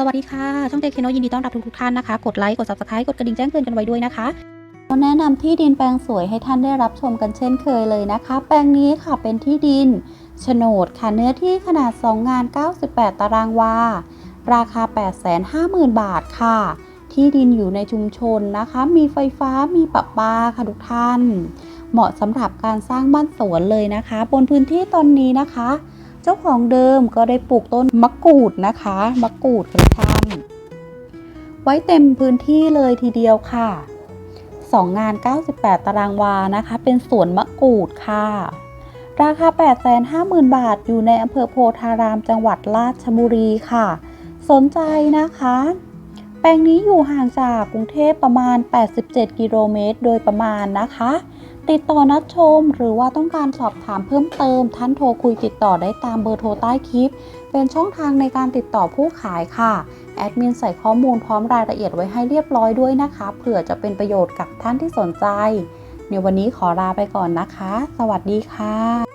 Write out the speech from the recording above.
สวัสดีค่ะ ช่องเจเคโนยินดีต้อนรับทุกๆท่านนะคะ กดไลค์ กด subscribe กดกระดิ่งแจ้งเตือนกันไว้ด้วยนะคะเราแนะนำที่ดินแปลงสวยให้ท่านได้รับชมกันเช่นเคยเลยนะคะ แปลงนี้ค่ะเป็นที่ดินโฉนดค่ะเนื้อที่ขนาด 2 งาน 98 ตารางวา ราคา 850,000 บาทค่ะ ที่ดินอยู่ในชุมชนนะคะ มีไฟฟ้ามีประปาค่ะทุกท่าน เหมาะสำหรับการสร้างบ้านสวนเลยนะคะ บนพื้นที่ตอนนี้นะคะ จ้าของเดิมก็ได้ปลูกต้นมะกรูดนะคะมะกรูดค่ะทุกท่านไว้เต็มพื้นที่เลยทีเดียวค่ะ 2 งาน 98 ตารางวานะคะ เป็นสวนมะกรูดค่ะ ราคา 850,000 บาทอยู่ในอำเภอโพธารามจังหวัดราชบุรีค่ะ สนใจนะคะ แปลงนี้อยู่ห่างจากกรุงเทพประมาณ 87 กิโลเมตร โดยประมาณนะคะ ติดต่อนัดชม หรือว่าต้องการสอบถามเพิ่มเติม ท่านโทรคุยติดต่อได้ตามเบอร์โทรใต้คลิป เป็นช่องทางในการติดต่อผู้ขายค่ะ แอดมินใส่ข้อมูลพร้อมรายละเอียดไว้ให้เรียบร้อยด้วยนะคะ เผื่อจะเป็นประโยชน์กับท่านที่สนใจ ในวันนี้ขอลาไปก่อนนะคะ สวัสดีค่ะ